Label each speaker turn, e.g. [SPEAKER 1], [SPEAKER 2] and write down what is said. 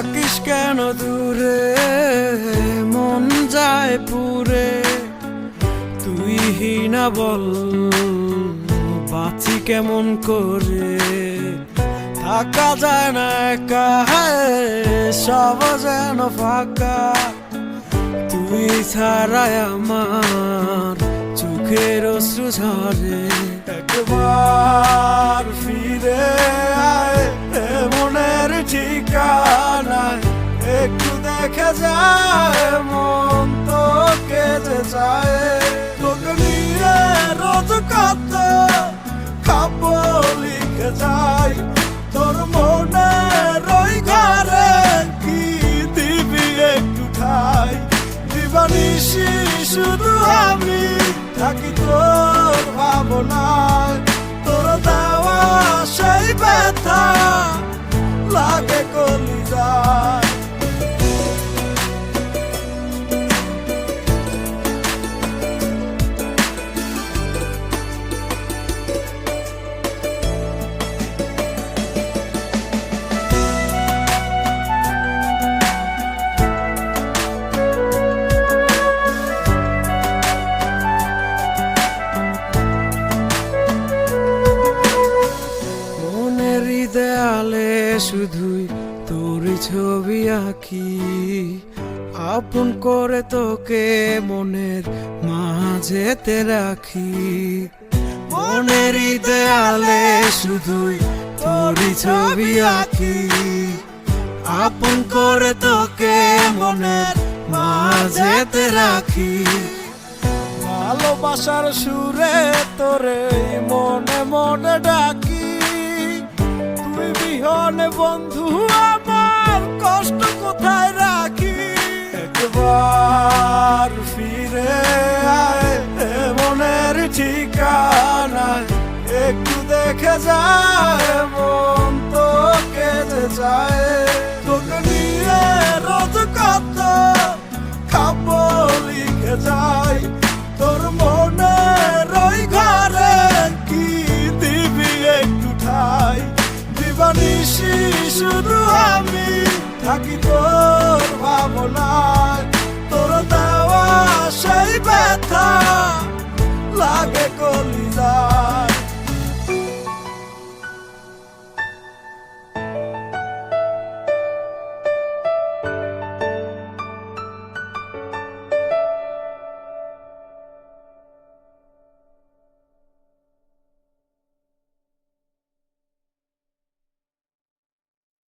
[SPEAKER 1] থাকিস কেন দূরে? মন যায় পুরে। তুই হিনা বল, বাঁচি কেমন করে? থাকা যায় না একা, সব যেন ফাঁকা। তুই ছাড়াই আমার চোখের অশ্রু ঝরে। একবার ফির মন তো কেটে যায়। তোকে নিয়ে রোজ কত শুধুই তোর ছবি আঁকি। আপন করে তোকে মনের মাঝেতে রাখি। মনের দেয়ালে শুধুই তোর ছবি আঁকি। আপন করে তোকে মনের মাঝেতে রাখি। ভালোবাসার সুরে তোরে মনে মনে ডাকি। বিহনে বন্ধু, আমার কষ্ট কোথায় রাখি? একবার ফিরে আয় মনের ঠিকানায়। একটু দেখে যায় মন তো কেটে যায়। তোকে নিয়ে রোজ কত খাব লিখে যাই দিবানিসি শুধু আমি থাকি তোর ভাবনা